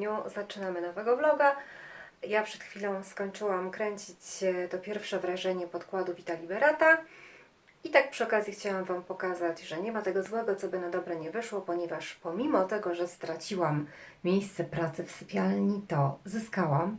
dniu zaczynamy nowego vloga. Ja przed chwilą skończyłam kręcić e, to pierwsze wrażenie podkładu Vita Liberata. I tak przy okazji chciałam Wam pokazać, że nie ma tego złego, co by na dobre nie wyszło, ponieważ pomimo tego, że straciłam miejsce pracy w sypialni, to zyskałam.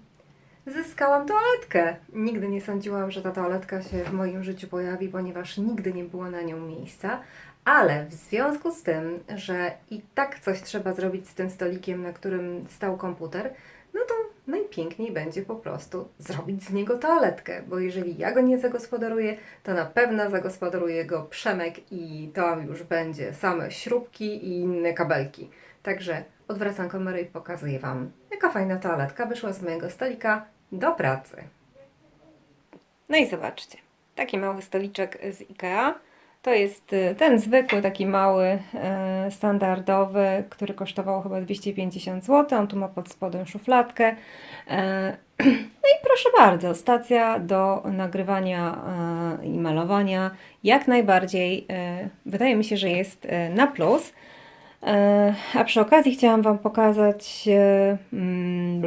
Zyskałam toaletkę. Nigdy nie sądziłam, że ta toaletka się w moim życiu pojawi, ponieważ nigdy nie było na nią miejsca. Ale w związku z tym, że i tak coś trzeba zrobić z tym stolikiem, na którym stał komputer, no to najpiękniej będzie po prostu zrobić z niego toaletkę, bo jeżeli ja go nie zagospodaruję, to na pewno zagospodaruje go Przemek i tam już będzie same śrubki i inne kabelki. Także odwracam kamerę i pokazuję Wam, jaka fajna toaletka wyszła z mojego stolika do pracy. No i zobaczcie, taki mały stoliczek z IKEA. To jest y, ten zwykły, taki mały, e, standardowy, który kosztował chyba 250 zł. On tu ma pod spodem szufladkę. E, No i proszę bardzo, stacja do nagrywania i malowania jak najbardziej wydaje mi się, że jest na plus. E, A przy okazji chciałam Wam pokazać, e, mm,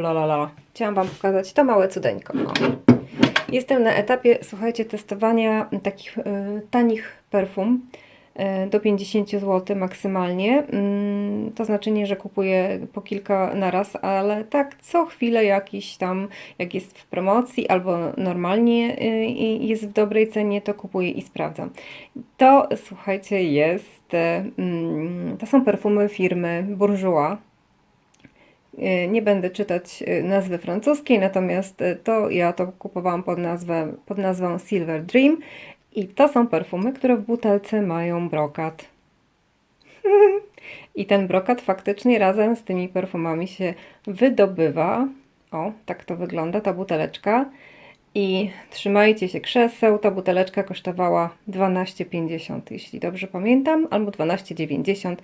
chciałam Wam pokazać to małe cudeńko. Jestem na etapie, słuchajcie, testowania takich e, tanich perfum do 50 zł maksymalnie. Mm, To znaczy nie, że kupuję po kilka naraz, ale tak co chwilę jakiś tam, jak jest w promocji albo normalnie e, jest w dobrej cenie, to kupuję i sprawdzam. To słuchajcie, jest, e, mm, to są perfumy firmy Bourjois. E, Nie będę czytać e, nazwy francuskiej, natomiast e, to ja to kupowałam pod, nazwę, pod nazwą Silver Dream i to są perfumy, które w butelce mają brokat. I ten brokat faktycznie razem z tymi perfumami się wydobywa. O, tak to wygląda ta buteleczka. I trzymajcie się krzeseł, ta buteleczka kosztowała 12,50, jeśli dobrze pamiętam, albo 12,90,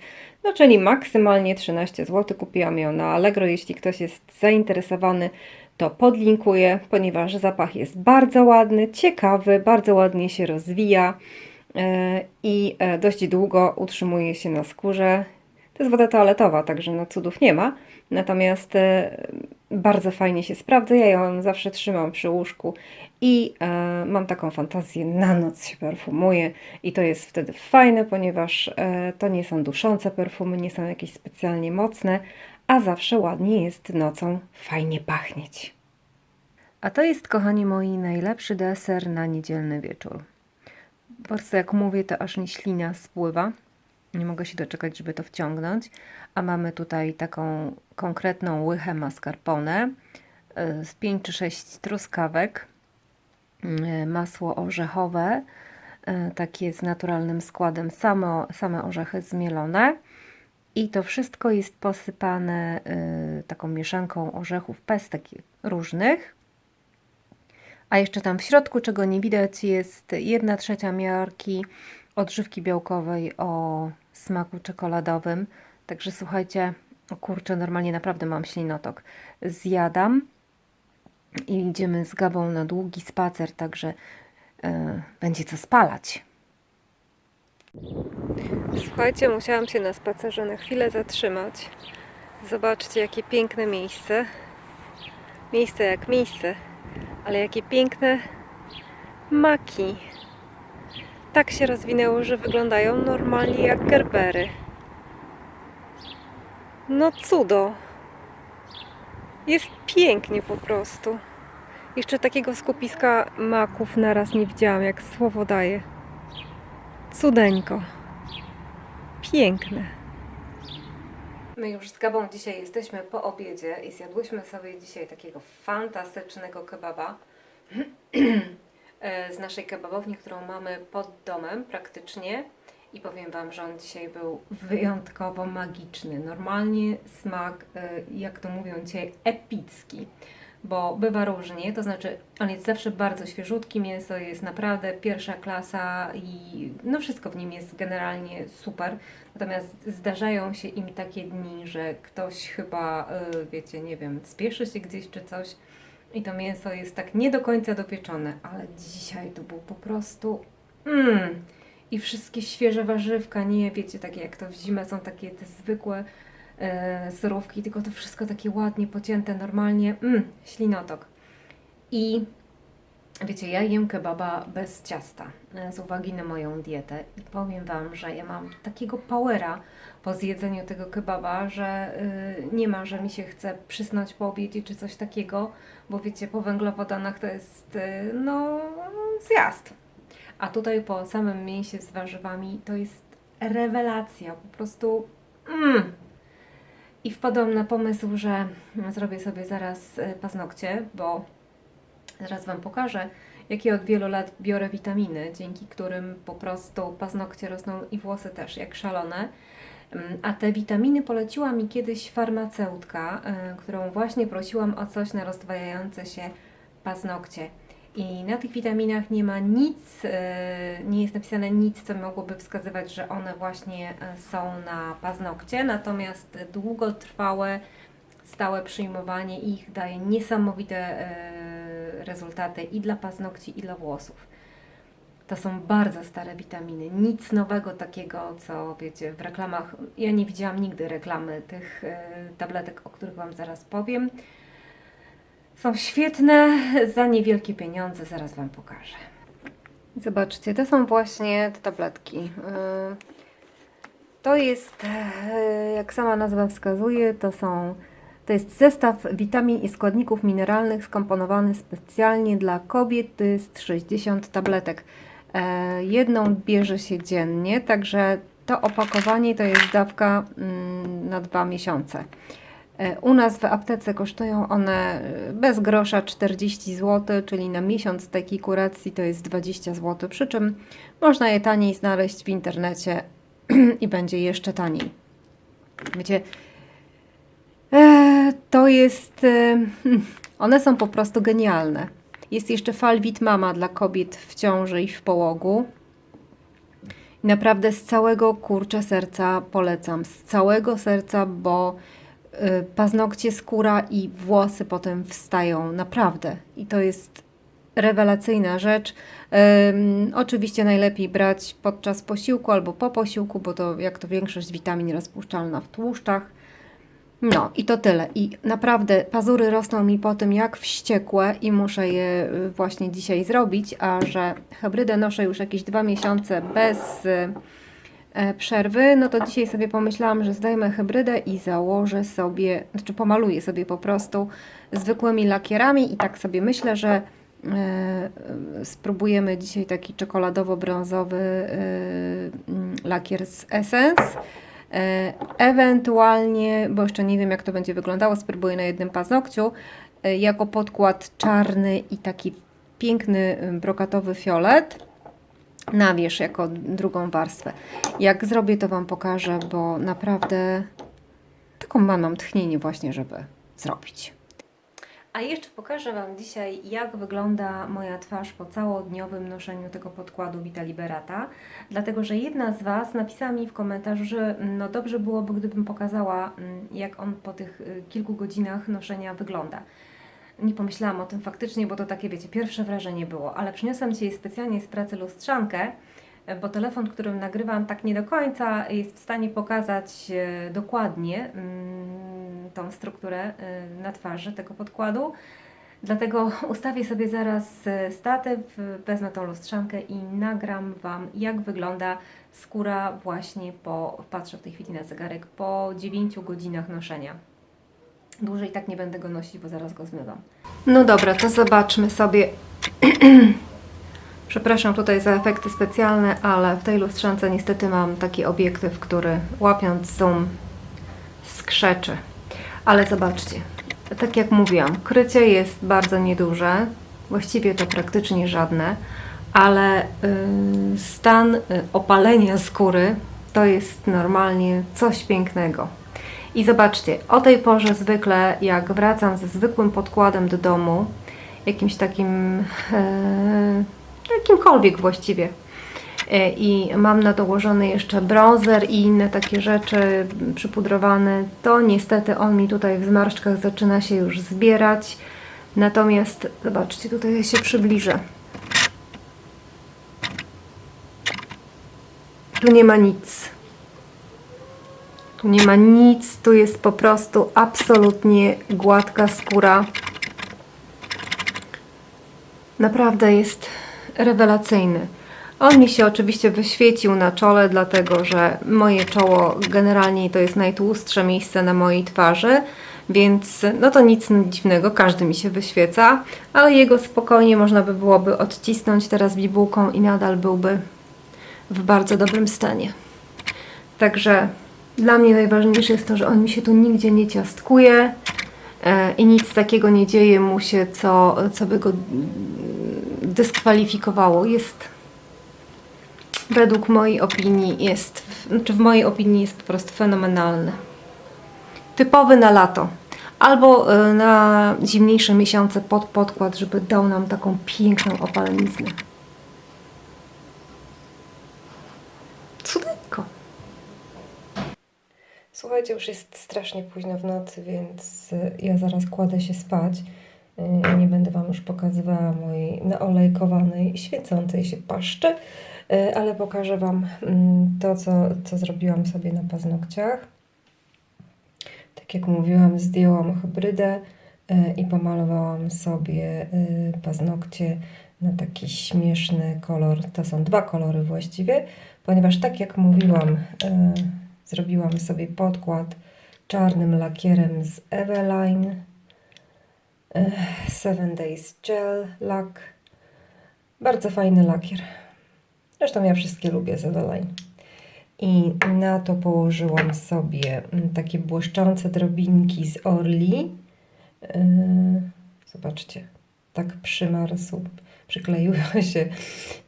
no czyli maksymalnie 13 zł. Kupiłam ją na Allegro. Jeśli ktoś jest zainteresowany, to podlinkuję, ponieważ zapach jest bardzo ładny, ciekawy, bardzo ładnie się rozwija e, i e, dość długo utrzymuje się na skórze. To jest woda toaletowa, także no cudów nie ma. Natomiast e, bardzo fajnie się sprawdza. Ja ją zawsze trzymam przy łóżku i e, mam taką fantazję, na noc się perfumuję i to jest wtedy fajne, ponieważ e, to nie są duszące perfumy, nie są jakieś specjalnie mocne, a zawsze ładnie jest nocą fajnie pachnieć. A to jest, kochani moi, najlepszy deser na niedzielny wieczór. Po prostu jak mówię, to aż mi ślina spływa. Nie mogę się doczekać, żeby to wciągnąć. A mamy tutaj taką konkretną łychę mascarpone y, z 5 czy 6 truskawek, y, masło orzechowe, y, takie z naturalnym składem, same, same orzechy zmielone. I to wszystko jest posypane taką mieszanką orzechów pestek różnych. A jeszcze tam w środku, czego nie widać, jest 1 trzecia miarki odżywki białkowej o smaku czekoladowym. Także słuchajcie, o kurczę, normalnie naprawdę mam ślinotok. Zjadam i idziemy z Gabą na długi spacer, także e, będzie co spalać. Słuchajcie, musiałam się na spacerze na chwilę zatrzymać. Zobaczcie, jakie piękne miejsce. Miejsce jak miejsce, ale jakie piękne maki. Tak się rozwinęło, że wyglądają normalnie jak gerbery. No cudo. Jest pięknie po prostu. Jeszcze takiego skupiska maków naraz nie widziałam, jak słowo daje. Cudeńko. Piękne. My już z Gabą dzisiaj jesteśmy po obiedzie i zjadłyśmy sobie dzisiaj takiego fantastycznego kebaba z naszej kebabowni, którą mamy pod domem praktycznie. I powiem Wam, że on dzisiaj był wyjątkowo magiczny. Normalnie smak, e, jak to mówią dzisiaj, epicki. Bo bywa różnie, to znaczy on jest zawsze bardzo świeżutki, mięso jest naprawdę pierwsza klasa i no wszystko w nim jest generalnie super. Natomiast zdarzają się im takie dni, że ktoś chyba, e, wiecie, nie wiem, spieszy się gdzieś czy coś i to mięso jest tak nie do końca dopieczone, ale dzisiaj to był po prostu mmm, i wszystkie świeże warzywka, nie wiecie, takie jak to w zimę są takie te zwykłe e, surówki, tylko to wszystko takie ładnie pocięte, normalnie, mm, ślinotok. I wiecie, ja jem kebaba bez ciasta e, z uwagi na moją dietę i powiem Wam, że ja mam takiego powera po zjedzeniu tego kebaba, że y, nie ma, że mi się chce przysnąć po obiedzie czy coś takiego, bo wiecie, po węglowodanach to jest y, no zjazd. A tutaj po samym mięsie z warzywami to jest rewelacja, po prostu mm. I wpadłam na pomysł, że zrobię sobie zaraz y, paznokcie, bo zaraz Wam pokażę, jakie od wielu lat biorę witaminy, dzięki którym po prostu paznokcie rosną i włosy też jak szalone. Mm, A te witaminy poleciła mi kiedyś farmaceutka, y, którą właśnie prosiłam o coś na rozdwajające się paznokcie. I na tych witaminach nie ma nic, y, nie jest napisane nic, co mogłoby wskazywać, że one właśnie y, są na paznokcie, natomiast długotrwałe, stałe przyjmowanie ich daje niesamowite rezultaty i dla paznokci, i dla włosów. To są bardzo stare witaminy. Nic nowego takiego, co wiecie w reklamach. Ja nie widziałam nigdy reklamy tych y, tabletek, o których Wam zaraz powiem. Są świetne za niewielkie pieniądze, zaraz Wam pokażę. Zobaczcie, to są właśnie te tabletki. Y, To jest, y, jak sama nazwa wskazuje, to są to jest zestaw witamin i składników mineralnych skomponowany specjalnie dla kobiet. To jest 60 tabletek. E, Jedną bierze się dziennie, także to opakowanie to jest dawka mm, na dwa miesiące. E, U nas w aptece kosztują one e, bez grosza 40 zł, czyli na miesiąc takiej kuracji to jest 20 zł, przy czym można je taniej znaleźć w internecie i będzie jeszcze taniej. Wiecie, to jest. e, One są po prostu genialne. Jest jeszcze Falvit Mama dla kobiet w ciąży i w połogu. Naprawdę z całego kurczę serca polecam. Z całego serca, bo y, paznokcie, skóra i włosy potem wstają. Naprawdę. I to jest rewelacyjna rzecz. Oczywiście najlepiej brać podczas posiłku albo po posiłku, bo to jak to większość witamin rozpuszczalna w tłuszczach. No i to tyle. I naprawdę pazury rosną mi po tym jak wściekłe i muszę je y, właśnie dzisiaj zrobić, a że hybrydę noszę już jakieś dwa miesiące bez y, e, przerwy, no to dzisiaj sobie pomyślałam, że zdejmę hybrydę i założę sobie, znaczy pomaluję sobie po prostu zwykłymi lakierami i tak sobie myślę, że e, spróbujemy dzisiaj taki czekoladowo-brązowy e, lakier z Essence. E, Ewentualnie, bo jeszcze nie wiem jak to będzie wyglądało, spróbuję na jednym paznokciu, e, jako podkład czarny i taki piękny e, brokatowy fiolet na wierzch jako drugą warstwę. Jak zrobię to Wam pokażę, bo naprawdę taką mam, mam tchnienie właśnie, żeby zrobić. A jeszcze pokażę Wam dzisiaj, jak wygląda moja twarz po całodniowym noszeniu tego podkładu Vita Liberata. Dlatego, że jedna z Was napisała mi w komentarzu, że no dobrze byłoby, gdybym pokazała, mm, jak on po tych y, kilku godzinach noszenia wygląda. Nie pomyślałam o tym faktycznie, bo to takie, wiecie, pierwsze wrażenie było, ale przyniosłam dzisiaj specjalnie z pracy lustrzankę, bo telefon, którym nagrywam, tak nie do końca jest w stanie pokazać e, dokładnie mm, tą strukturę e, na twarzy tego podkładu. Dlatego ustawię sobie zaraz e, statyw, wezmę tą lustrzankę i nagram Wam, jak wygląda skóra właśnie po, patrzę w tej chwili na zegarek, po 9 godzinach noszenia. Dłużej tak nie będę go nosić, bo zaraz go zmywam. No dobra, to zobaczmy sobie. Przepraszam tutaj za efekty specjalne, ale w tej lustrzance niestety mam taki obiektyw, który łapiąc zoom skrzeczy. Ale zobaczcie, tak jak mówiłam, krycie jest bardzo nieduże, właściwie to praktycznie żadne, ale y, stan y, opalenia skóry to jest normalnie coś pięknego. I zobaczcie, o tej porze zwykle jak wracam ze zwykłym podkładem do domu, jakimś takim, e, jakimkolwiek właściwie, e, i mam na dołożony jeszcze bronzer i inne takie rzeczy przypudrowane, to niestety on mi tutaj w zmarszczkach zaczyna się już zbierać. Natomiast zobaczcie, tutaj się przybliżę. Tu nie ma nic. Tu nie ma nic, tu jest po prostu absolutnie gładka skóra. Naprawdę jest rewelacyjny. On mi się oczywiście wyświecił na czole, dlatego że moje czoło generalnie to jest najtłustsze miejsce na mojej twarzy, więc no to nic dziwnego, każdy mi się wyświeca, ale jego spokojnie można by byłoby odcisnąć teraz bibułką i nadal byłby w bardzo dobrym stanie. Także dla mnie najważniejsze jest to, że on mi się tu nigdzie nie ciastkuje e, i nic takiego nie dzieje mu się, co, co by go dyskwalifikowało. Jest według mojej opinii jest, znaczy w mojej opinii jest po prostu fenomenalny. Typowy na lato. Albo e, na zimniejsze miesiące pod podkład, żeby dał nam taką piękną opaleniznę. Cudeńko. Słuchajcie, już jest strasznie późno w nocy, więc y, ja zaraz kładę się spać. Y, Nie będę Wam już pokazywała mojej naolejkowanej, świecącej się paszczy, y, ale pokażę Wam mm, to, co, co zrobiłam sobie na paznokciach. Tak jak mówiłam, zdjęłam hybrydę y, i pomalowałam sobie paznokcie na taki śmieszny kolor. To są dwa kolory właściwie, ponieważ tak jak mówiłam, zrobiłam sobie podkład czarnym lakierem z Eveline. Seven Days Gel Lack. Bardzo fajny lakier. Zresztą ja wszystkie lubię z Eveline. I na to położyłam sobie mm, takie błyszczące drobinki z Orli. Yy, Zobaczcie, tak przymarsł, przykleiła się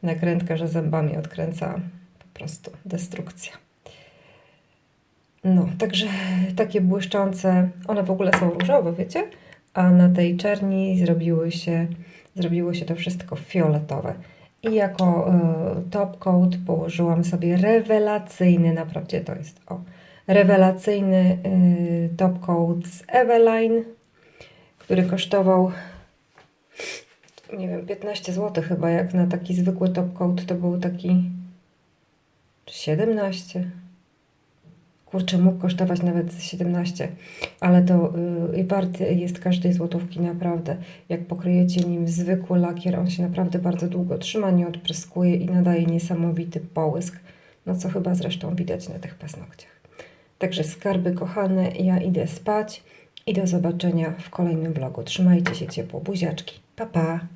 nakrętka, że zębami odkręcałam. Po prostu destrukcja. No, także takie błyszczące, one w ogóle są różowe, wiecie? A na tej czerni zrobiły się, zrobiło się to wszystko fioletowe. I jako e, top coat położyłam sobie rewelacyjny, naprawdę to jest, o, rewelacyjny e, top coat z Eveline, który kosztował, nie wiem, 15 zł chyba, jak na taki zwykły top coat to był taki, czy 17? Kurczę, mógł kosztować nawet z 17, ale to y, wart jest każdej złotówki naprawdę. Jak pokryjecie nim zwykły lakier, on się naprawdę bardzo długo trzyma, nie odpryskuje i nadaje niesamowity połysk. No co chyba zresztą widać na tych paznokciach. Także skarby kochane, ja idę spać i do zobaczenia w kolejnym vlogu. Trzymajcie się ciepło, buziaczki. Pa, pa!